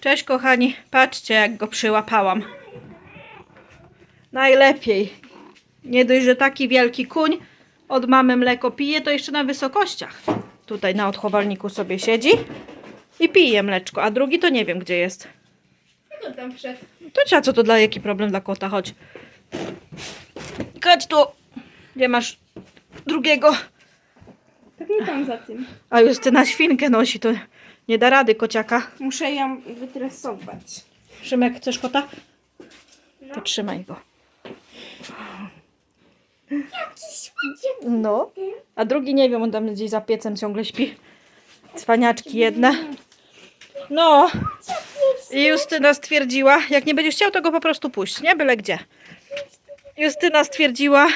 Cześć kochani, patrzcie jak go przyłapałam. Najlepiej. Nie dość, że taki wielki kuń od mamy mleko pije, to jeszcze na wysokościach. Tutaj na odchowalniku sobie siedzi i pije mleczko, a drugi to nie wiem gdzie jest. On tam wszedł? To trzeba, co to dla jaki problem dla kota, chodź. Chodź tu. Gdzie masz drugiego? Pewnie tam za tym. A Justyna świnkę nosi, to nie da rady kociaka. Muszę ją wytresować. Szymek, chcesz kota? To trzymaj go. No. A drugi nie wiem, on tam gdzieś za piecem ciągle śpi. Cwaniaczki jedne. No. I Justyna stwierdziła, jak nie będziesz chciał, to go po prostu puść, nie? Byle gdzie. Justyna stwierdziła,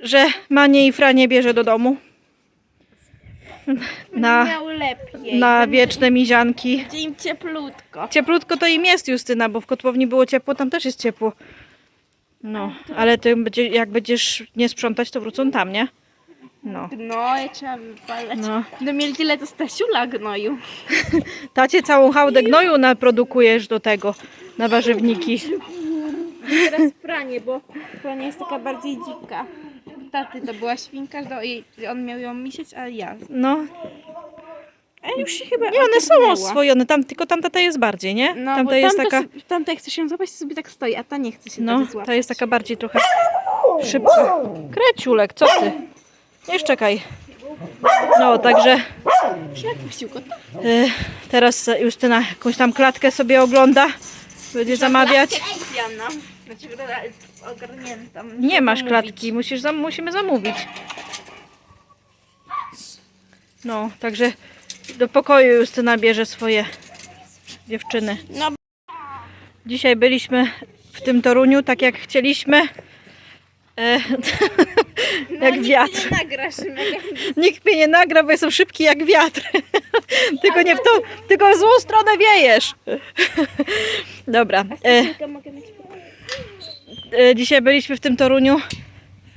że Manię i Franie bierze do domu. Na, lepiej. na wieczne mizianki. Będzie im cieplutko. Cieplutko to im jest Justyna, bo w kotłowni było ciepło, tam też jest ciepło. No, ale ty będzie, jak będziesz nie sprzątać, to wrócą tam, nie? No. No, ja trzeba wypalać. No. Będę mieli tyle co Stasiula gnoju. Tacie całą hałdę gnoju naprodukujesz do tego, na warzywniki. Teraz pranie, bo pranie jest taka bardziej dzika. Taty to była świnka, i on miał ją misieć, a ja. No, A już się chyba nie, one są ogarnęła. oswojone, tam, tylko tamta ta jest bardziej, nie? No, tamta bo jest tamta, taka, sobie, tamta jak chcesz ją złapać, to sobie tak stoi, a ta nie chce się no, tak złapać. ta jest taka bardziej trochę szybka. Kreciulek, co ty? Jeszcze czekaj. No, także... Przepuścił go. Y, Teraz Justyna jakąś tam klatkę sobie ogląda. Będzie zamawiać. Jana. Znaczy Nie masz Zamówić. klatki, musisz zam musimy zamówić. No, także do pokoju Justyna bierze swoje dziewczyny. No, Dzisiaj byliśmy w tym Toruniu, tak jak chcieliśmy. E, no jak nic wiatr. Nie nagrasz, mega. Nikt mnie nie nagra, bo jestem szybki jak wiatr. tylko nie w tą, tylko w złą stronę wiejesz. Dobra. E, Tylko mogę mieć e, dzisiaj byliśmy w tym Toruniu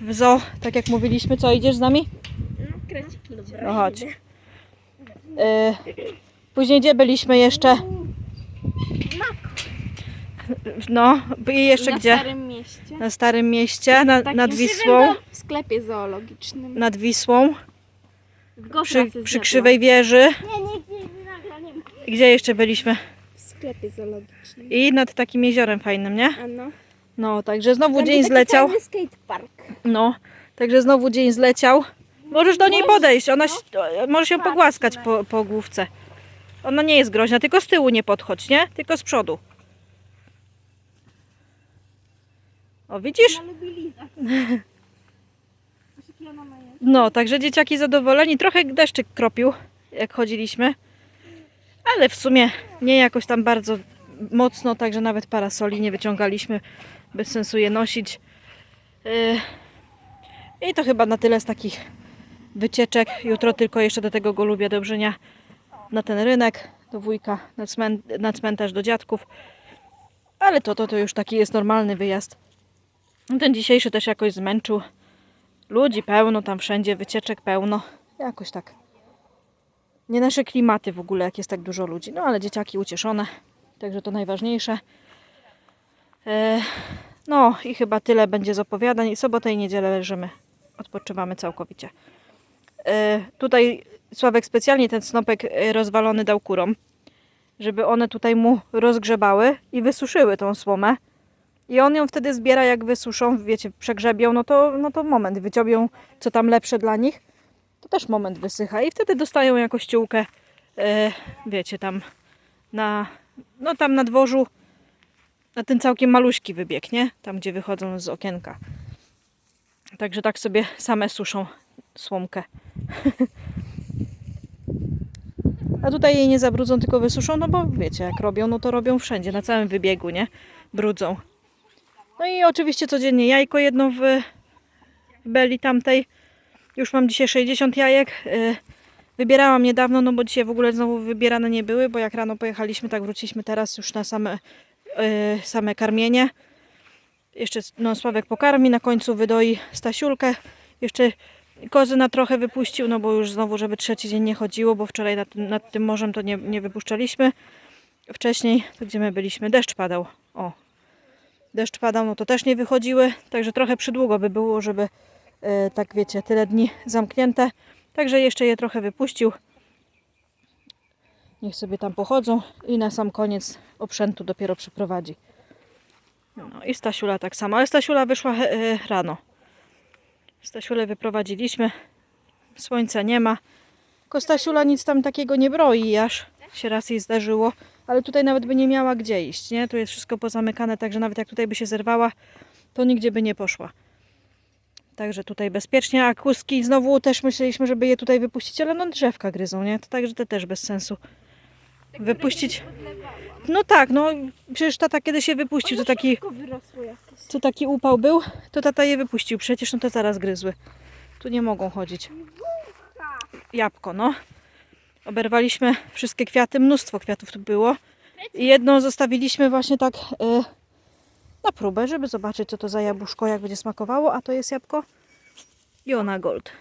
w zoo, tak jak mówiliśmy. Co, idziesz z nami? No, kreciki, dobra. No chodź. E, później gdzie byliśmy jeszcze? No, i jeszcze Na gdzie? starym mieście. Na Starym Mieście, na, Takim nad Wisłą. W sklepie zoologicznym. Nad Wisłą, W przy, przy. Krzywej Wieży. Nie, nie, nie, nie nagra, nie ma. Gdzie jeszcze byliśmy? W sklepie zoologicznym. I nad takim jeziorem fajnym, nie? A no. No, także znowu Tam dzień taki zleciał. fajny skatepark. No, także znowu dzień zleciał. Możesz do niej podejść, ona się- możesz ją pogłaskać po, po główce. Ona nie jest groźna, tylko z tyłu nie podchodź, nie? Tylko z przodu. O, widzisz? Ale lubi lizać. Patrz, jaki ona ma jest. No, także dzieciaki zadowoleni. Trochę deszczyk kropił, jak chodziliśmy. Ale w sumie nie jakoś tam bardzo mocno, także nawet parasoli nie wyciągaliśmy. Bez sensu je nosić. Yy, I to chyba na tyle z takich wycieczek. Jutro tylko jeszcze do tego go lubię do Brzenia na ten rynek, do wujka, na, na cmentarz do dziadków. Ale to, to, to już taki jest normalny wyjazd. Ten dzisiejszy też jakoś zmęczył. Ludzi pełno, tam wszędzie wycieczek pełno. Jakoś tak. Nie nasze klimaty w ogóle, jak jest tak dużo ludzi. No ale dzieciaki ucieszone, także to najważniejsze. E, no i chyba tyle będzie z opowiadań. Sobotę i niedzielę leżymy. Odpoczywamy całkowicie. E, tutaj Sławek specjalnie ten snopek e, rozwalony dał kurom, żeby one tutaj mu rozgrzebały i wysuszyły tą słomę. I on ją wtedy zbiera, jak wysuszą, wiecie, przegrzebią, no to, no to moment, wyciobią co tam lepsze dla nich, to też moment wysycha i wtedy dostają jakąś ciułkę, e, wiecie, tam na, no tam na dworzu, na ten całkiem maluśki wybieg, nie? Tam, gdzie wychodzą z okienka. Także tak sobie same suszą słomkę. A tutaj jej nie zabrudzą, tylko wysuszą, no bo wiecie, jak robią, no to robią wszędzie, na całym wybiegu, nie? Brudzą. No i oczywiście codziennie jajko jedno w beli tamtej. Już mam dzisiaj 60 jajek. Y, Wybierałam niedawno, no bo dzisiaj w ogóle znowu wybierane nie były, bo jak rano pojechaliśmy, tak wróciliśmy teraz już na same, same karmienie. Jeszcze no, Sławek pokarmi, na końcu wydoi Stasiulkę. Jeszcze kozy na trochę wypuścił, no bo już znowu, żeby trzeci dzień nie chodziło, bo wczoraj nad, nad tym morzem to nie, nie wypuszczaliśmy. wcześniej, to gdzie my byliśmy, deszcz padał. O, deszcz padał, no to też nie wychodziły, także trochę przydługo by było, żeby e, tak wiecie, tyle dni zamknięte. Także jeszcze je trochę wypuścił. Niech sobie tam pochodzą i na sam koniec oprzętu dopiero przyprowadzi. No i Stasiula tak samo, ale Stasiula wyszła e, rano. Stasiulę wyprowadziliśmy, słońca nie ma. Kostasiula nic tam takiego nie broi, aż się raz jej zdarzyło, ale tutaj nawet by nie miała gdzie iść, nie? Tu jest wszystko pozamykane, także nawet jak tutaj by się zerwała, to nigdzie by nie poszła. Także tutaj bezpiecznie, a kuski znowu też myśleliśmy, żeby je tutaj wypuścić, ale no drzewka gryzą, nie? To także to też bez sensu. Wypuścić. No tak, no przecież tata kiedy się wypuścił, to taki, co taki upał był, to tata je wypuścił. Przecież no to zaraz gryzły. Tu nie mogą chodzić. Jabłko, no. Oberwaliśmy wszystkie kwiaty, mnóstwo kwiatów tu było. I jedno zostawiliśmy właśnie tak y, na próbę, żeby zobaczyć co to za jabłuszko, jak będzie smakowało, a to jest jabłko Jona Gold.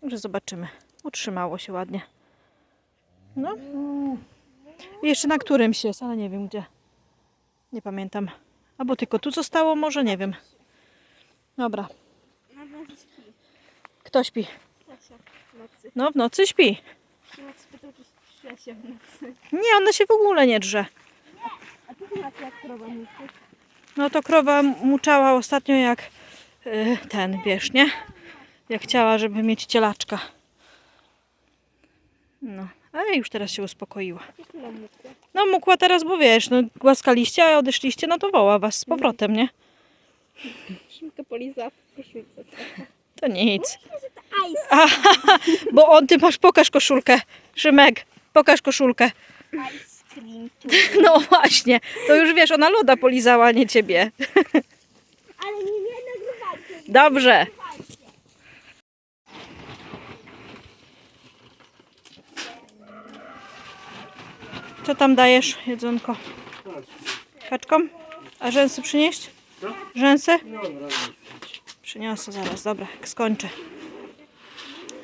Także zobaczymy. Utrzymało się ładnie. No. I jeszcze na którymś jest, ale nie wiem gdzie. Nie pamiętam. Albo tylko tu zostało, może nie wiem. Dobra. Kto śpi? No w nocy śpi. Nie, ona się w ogóle nie drze. No to krowa muczała ostatnio jak y, ten, wiesz, nie? Jak chciała, żeby mieć cielaczka. No, ale już teraz się uspokoiła. No mukła teraz, bo wiesz, no głaskaliście, a odeszliście, no to woła was z powrotem, nie? Szymka poliza w koszulce. To nic. Aha, bo on, ty masz, pokaż koszulkę. Szymek, pokaż koszulkę. Ice cream. No właśnie, to już wiesz, ona loda polizała, a nie ciebie. Ale nie, nie nagrywajcie. Dobrze. Co tam dajesz, jedzonko? Kaczkom? A rzęsy przynieść? Rzęsy? Przyniosę zaraz, dobra, jak skończę.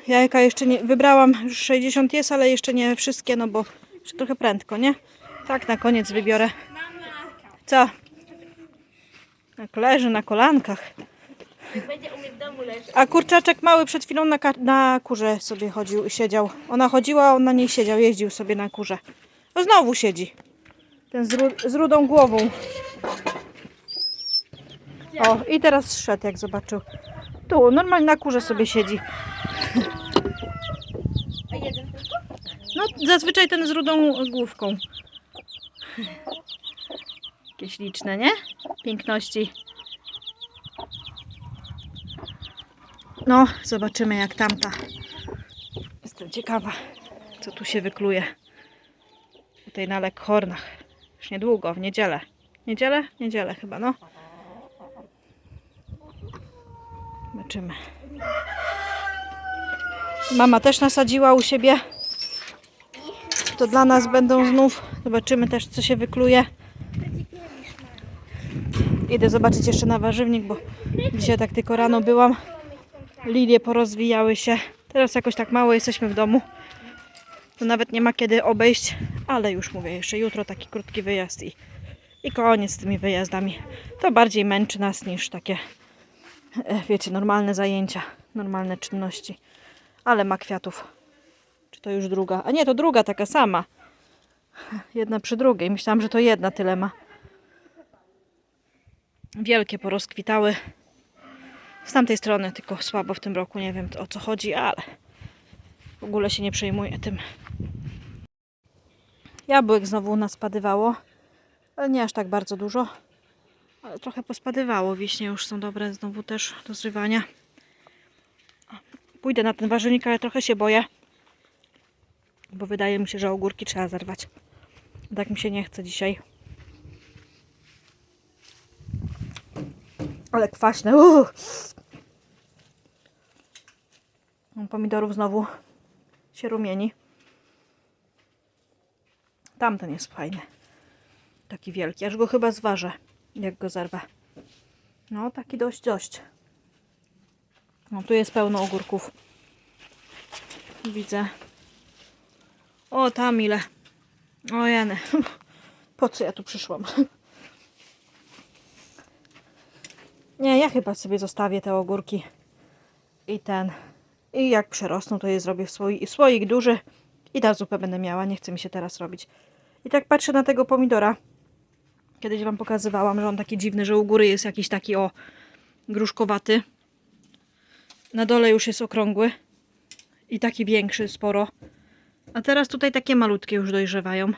Jajka jeszcze nie wybrałam, już 60 jest, ale jeszcze nie wszystkie, no bo jeszcze trochę prędko, nie? Tak, na koniec wybiorę. Co? Jak leży na kolankach. A kurczaczek mały przed chwilą na, na kurze sobie chodził i siedział. Ona chodziła, on na niej siedział, jeździł sobie na kurze. No znowu siedzi. Ten z, ru- z rudą głową. O, i teraz zszedł, jak zobaczył. Tu, normalnie na kurze sobie siedzi. A jeden tylko? No, zazwyczaj ten z rudą główką. Jakieś liczne, nie? Piękności. No, zobaczymy jak tamta. Jestem ciekawa, co tu się wykluje. Tutaj na Lekhornach. Już niedługo, w niedzielę. Niedzielę? Niedzielę chyba, no. Zobaczymy. Mama też nasadziła u siebie. To dla nas będą znów. Zobaczymy też, co się wykluje. Idę zobaczyć jeszcze na warzywnik, bo dzisiaj tak tylko rano byłam. Lilie porozwijały się. Teraz jakoś tak mało jesteśmy w domu. To nawet nie ma kiedy obejść, ale już mówię, jeszcze jutro taki krótki wyjazd i, i koniec z tymi wyjazdami. To bardziej męczy nas niż takie, e, wiecie, normalne zajęcia, normalne czynności. Ale ma kwiatów. Czy to już druga? A nie, to druga taka sama. Jedna przy drugiej. Myślałam, że to jedna tyle ma. Wielkie porozkwitały. Z tamtej strony tylko słabo w tym roku. Nie wiem o co chodzi, ale w ogóle się nie przejmuję tym. Jabłek znowu naspadywało. Ale nie aż tak bardzo dużo. Ale trochę pospadywało. Wiśnie już są dobre znowu też do zrywania. Pójdę na ten warzywnik, ale trochę się boję. Bo wydaje mi się, że ogórki trzeba zerwać. Tak mi się nie chce dzisiaj. Ale kwaśne. Uuu. Pomidorów znowu się rumieni. Tamten jest fajny. Taki wielki. Aż go chyba zważę, jak go zerwę. No, taki dość, dość. No, tu jest pełno ogórków. Widzę. O, tam ile. O, jany. Po co ja tu przyszłam? Nie, ja chyba sobie zostawię te ogórki i ten. I jak przerosną, to je zrobię w swoi, słoik duży i na zupę będę miała. Nie chce mi się teraz robić. I tak patrzę na tego pomidora. Kiedyś Wam pokazywałam, że on taki dziwny, że u góry jest jakiś taki o gruszkowaty. Na dole już jest okrągły i taki większy sporo. A teraz tutaj takie malutkie już dojrzewają.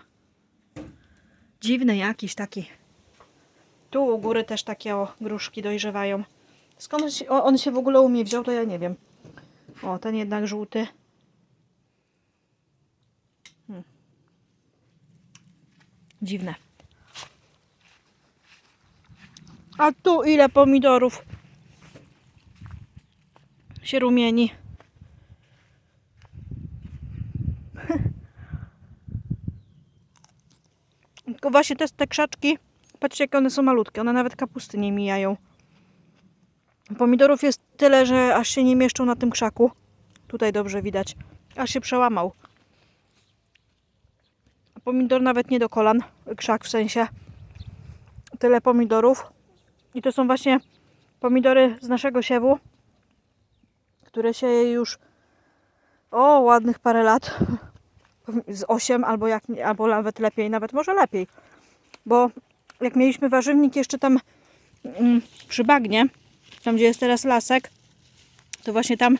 Dziwny jakiś taki. Tu u góry też takie o gruszki dojrzewają. Skąd on się, w ogóle u mnie wziął, to ja nie wiem. O, ten jednak żółty. Hmm. Dziwne. A tu ile pomidorów się rumieni. Tylko właśnie te, te krzaczki, patrzcie jakie one są malutkie, one nawet kapusty nie mijają. Pomidorów jest tyle, że aż się nie mieszczą na tym krzaku. Tutaj dobrze widać. Aż się przełamał. Pomidor nawet nie do kolan. Krzak w sensie. Tyle pomidorów. I to są właśnie pomidory z naszego siewu, które się już o ładnych parę lat. Z 8 albo, jak, albo nawet lepiej, nawet może lepiej. Bo jak mieliśmy warzywnik jeszcze tam mm, przy bagnie, tam gdzie jest teraz lasek, to właśnie tam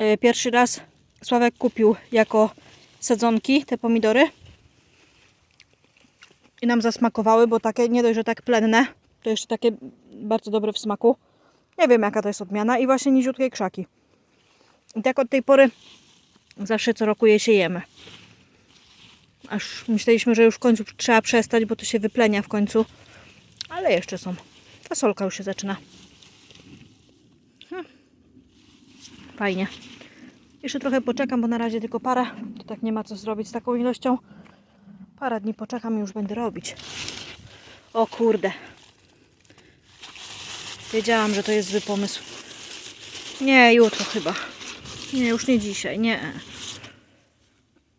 y, pierwszy raz Sławek kupił jako sadzonki te pomidory. I nam zasmakowały, bo takie nie dość, że tak plenne, to jeszcze takie bardzo dobre w smaku. Nie wiem jaka to jest odmiana i właśnie niziutkie krzaki. I tak od tej pory zawsze co roku je siejemy. Aż myśleliśmy, że już w końcu trzeba przestać, bo to się wyplenia w końcu. Ale jeszcze są. Fasolka już się zaczyna. Hmm. Fajnie. Jeszcze trochę poczekam, bo na razie tylko parę. To tak nie ma co zrobić z taką ilością. Parę dni poczekam i już będę robić. O kurde. Wiedziałam, że to jest zły pomysł. Nie, jutro chyba. Nie, już nie dzisiaj, nie.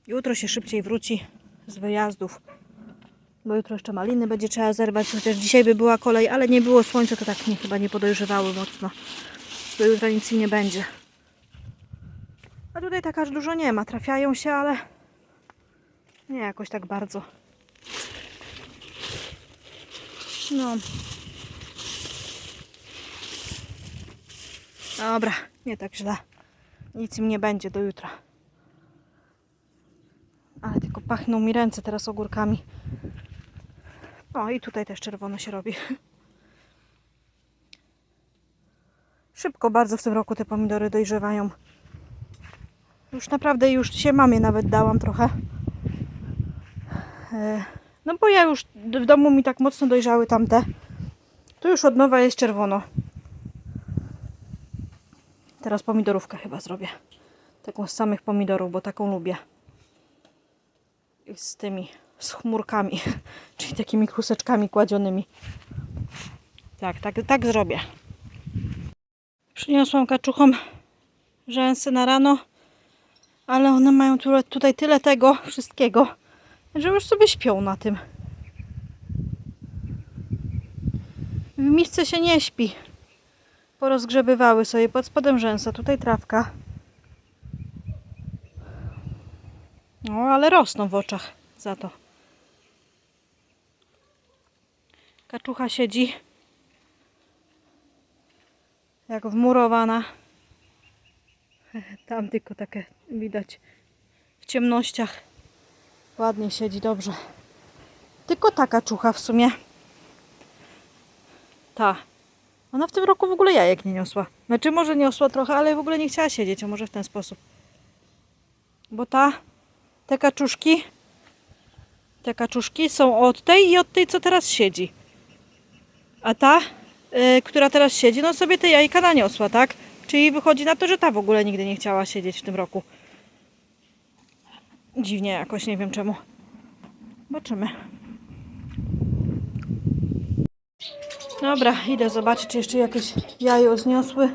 Jutro się szybciej wróci z wyjazdów. Bo jutro jeszcze maliny będzie trzeba zerwać, chociaż dzisiaj by była kolej, ale nie było słońca, to tak mnie chyba nie podojrzewały mocno. Do jutra nic im nie będzie. A tutaj tak aż dużo nie ma. Trafiają się, ale nie jakoś tak bardzo. No. Dobra, nie tak źle. Nic im nie będzie do jutra. Ale tylko pachną mi ręce teraz ogórkami. O, i tutaj też czerwono się robi. Szybko bardzo w tym roku te pomidory dojrzewają. Już naprawdę, już się mamie nawet dałam trochę. E, No bo ja już w domu mi tak mocno dojrzały tamte. Tu już od nowa jest czerwono. Teraz pomidorówkę chyba zrobię. Taką z samych pomidorów, bo taką lubię. I z tymi, z chmurkami, czyli takimi kluseczkami kładzionymi. Tak, tak, tak zrobię. Przyniosłam kaczuchom rzęsy na rano, ale one mają tu, tutaj tyle tego wszystkiego, że już sobie śpią na tym. W misce się nie śpi. Porozgrzebywały sobie pod spodem rzęsa. Tutaj trawka. No, ale rosną w oczach za to. Kaczucha siedzi jak wmurowana. Tam tylko takie widać w ciemnościach. Ładnie siedzi, dobrze. Tylko ta kaczucha w sumie. Ta. Ona w tym roku w ogóle jajek nie niosła. Znaczy może niosła trochę, ale w ogóle nie chciała siedzieć, a może w ten sposób. Bo ta, te kaczuszki, te kaczuszki są od tej i od tej, co teraz siedzi. A ta, y, która teraz siedzi, no sobie te jajka naniosła, tak? Czyli wychodzi na to, że ta w ogóle nigdy nie chciała siedzieć w tym roku. Dziwnie jakoś, nie wiem czemu. Zobaczymy. Dobra, idę zobaczyć, czy jeszcze jakieś jajo zniosły.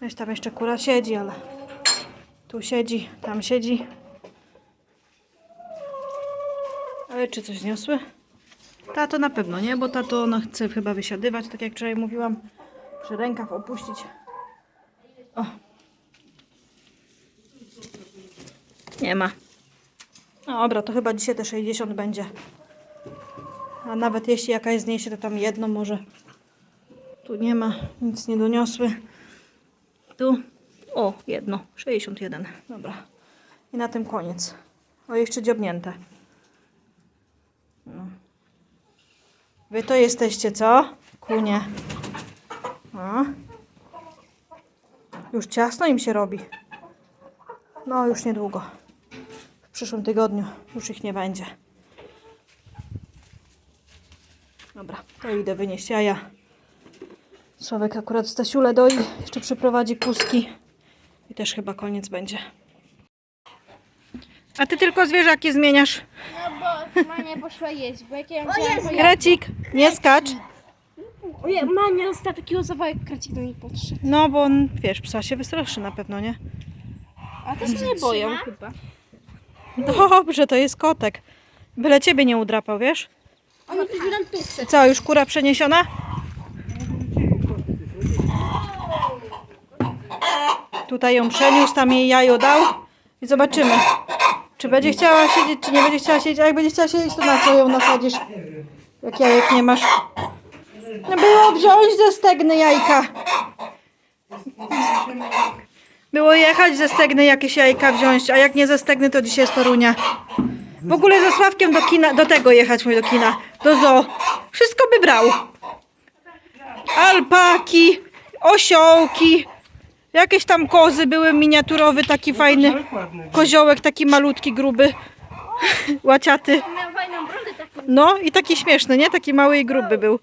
Gdzieś tam jeszcze kura siedzi, ale tu siedzi, tam siedzi. Ale czy coś zniosły? Ta to na pewno nie, bo ta to ona chce chyba wysiadywać, tak jak wczoraj mówiłam. Przy rękach opuścić. O. Nie ma. No dobra, to chyba dzisiaj te 60 będzie. A nawet jeśli jakaś zniesie, to tam jedno może. Tu nie ma, nic nie doniosły. Tu, o, jedno, 61. Dobra. I na tym koniec. O, jeszcze dziobnięte. No. Wy to jesteście, co? Kunie. No. Już ciasno im się robi. No, już niedługo. W przyszłym tygodniu już ich nie będzie. Dobra, to idę wynieść jaja. Sławek akurat Stasiule doi, jeszcze przyprowadzi kuski. I też chyba koniec będzie. A ty tylko zwierzaki zmieniasz. No bo Mania poszła jeść, bo jak ja ją. Krecik, nie skacz. Ojej, Mania dostała takiego zawałek, krecik do niej podszedł. No, bo on, wiesz, psa się wystraszy na pewno, nie? A też się nie boją chyba. Dobrze, to jest kotek. Byle ciebie nie udrapał, wiesz? Oni tu. Co, już kura przeniesiona? Tutaj ją przeniósł, tam jej jajo dał i zobaczymy, czy będzie chciała siedzieć, czy nie będzie chciała siedzieć. A jak będzie chciała siedzieć, to na co ją nasadzisz? Jak jajek nie masz? No było wziąć ze stegny jajka. Było jechać ze stegny jakieś jajka wziąć, a jak nie ze stegny, to dzisiaj jest Torunia. W ogóle ze Sławkiem do kina, do tego jechać mówię do kina, do zoo. Wszystko by brał. Alpaki, osiołki, jakieś tam kozy były miniaturowy, taki fajny koziołek, taki malutki, gruby, łaciaty. No i taki śmieszny, nie? Taki mały i gruby był.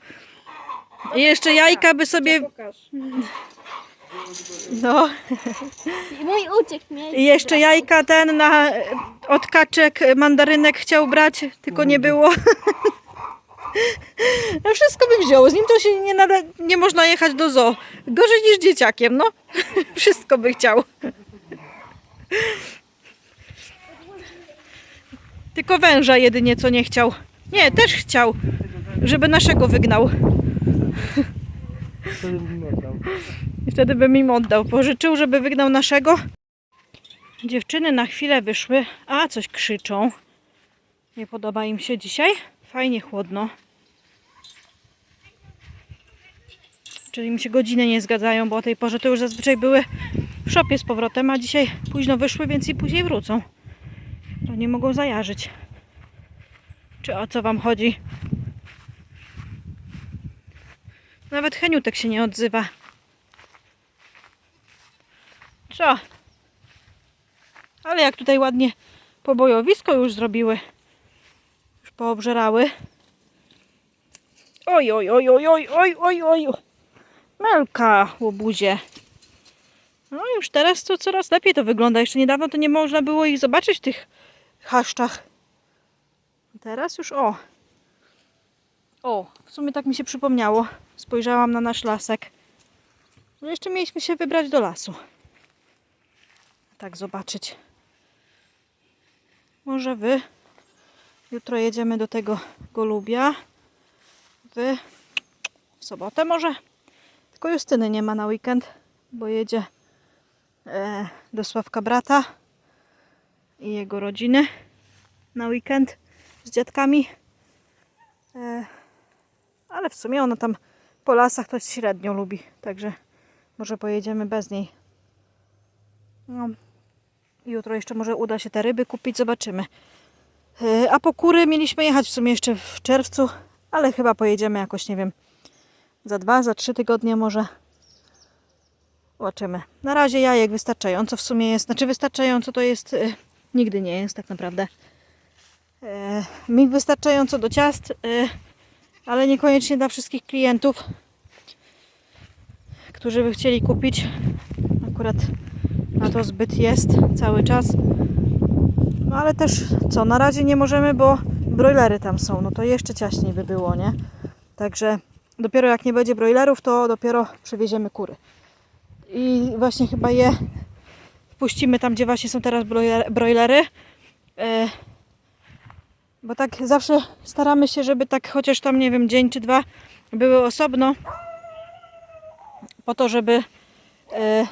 I jeszcze jajka by sobie. No, I mój uciekł mnie. i jeszcze jajka ten na, od kaczek mandarynek chciał brać, tylko nie było. No wszystko by wziął, z nim to się nie, nada, nie można jechać do zoo. Gorzej niż dzieciakiem, no. Wszystko by chciał. Tylko węża jedynie co nie chciał. Nie, też chciał, żeby naszego wygnał. I wtedy bym im oddał. Pożyczył, żeby wygnał naszego. Dziewczyny na chwilę wyszły, a coś krzyczą. Nie podoba im się dzisiaj. Fajnie chłodno. Czyli mi się godziny nie zgadzają, bo o tej porze to już zazwyczaj były w szopie z powrotem, a dzisiaj późno wyszły, więc i później wrócą. To nie mogą zajarzyć. Czy o co wam chodzi? Nawet Heniutek się nie odzywa. Co? Ale jak tutaj ładnie pobojowisko już zrobiły. Już poobżerały. Oj, oj, oj, oj, oj, oj, oj, oj. Melka, łobuzie. No już teraz to coraz lepiej to wygląda. Jeszcze niedawno to nie można było ich zobaczyć w tych chaszczach. Teraz już o. O, w sumie tak mi się przypomniało. Spojrzałam na nasz lasek. No jeszcze mieliśmy się wybrać do lasu. Tak zobaczyć. Może wy. Jutro jedziemy do tego Golubia. Wy w sobotę może. Tylko Justyny nie ma na weekend, bo jedzie e, do Sławka brata i jego rodziny na weekend z dziadkami. E, ale w sumie ona tam po lasach to średnio lubi, także może pojedziemy bez niej. No, jutro jeszcze może uda się te ryby kupić, zobaczymy. E, A po kury mieliśmy jechać w sumie jeszcze w czerwcu, ale chyba pojedziemy jakoś, nie wiem, za dwa, za trzy tygodnie może. Zobaczymy. Na razie jajek wystarczająco w sumie jest. Znaczy wystarczająco to jest, e, nigdy nie jest tak naprawdę. E, mi wystarczająco do ciast, ale niekoniecznie dla wszystkich klientów, którzy by chcieli kupić. Akurat na to zbyt jest cały czas. No ale też co, na razie nie możemy, bo broilery tam są, no to jeszcze ciaśniej by było, nie? Także dopiero jak nie będzie broilerów, to dopiero przewieziemy kury. I właśnie chyba je wpuścimy tam, gdzie właśnie są teraz broiler- broilery. E, Bo tak zawsze staramy się, żeby tak chociaż tam, nie wiem, dzień czy dwa były osobno. Po to, żeby e,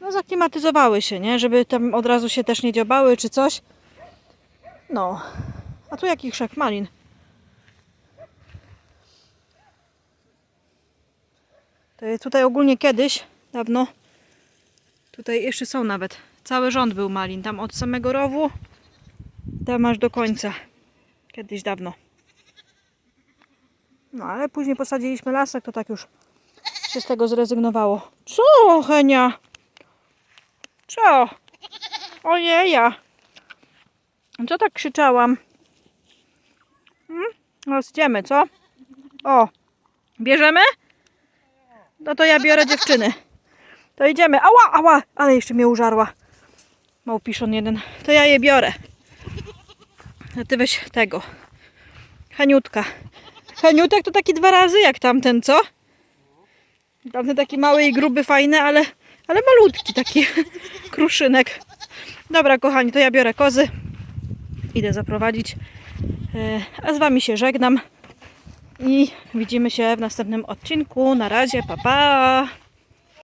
no, zaklimatyzowały się, nie? Żeby tam od razu się też nie dziobały czy coś. No. A tu jaki krzak malin. To jest tutaj ogólnie kiedyś, dawno, tutaj jeszcze są nawet, cały rząd był malin, tam od samego rowu, tam aż do końca, kiedyś dawno. No ale później posadziliśmy lasek, to tak już się z tego zrezygnowało. Co, Henia? Co? Ojeja. Co tak krzyczałam? Hmm? No, idziemy, co? O, bierzemy? No to ja biorę dziewczyny. To idziemy. Ała, ała, ale jeszcze mnie użarła. Małpiszon jeden. To ja je biorę. A ty weź tego. Heniutka. Heniutek to taki dwa razy jak tamten, co? Tamten taki mały i gruby, fajny, ale, ale malutki taki kruszynek. Dobra, kochani, to ja biorę kozy. Idę zaprowadzić. E, A z wami się żegnam. I widzimy się w następnym odcinku. Na razie, pa pa!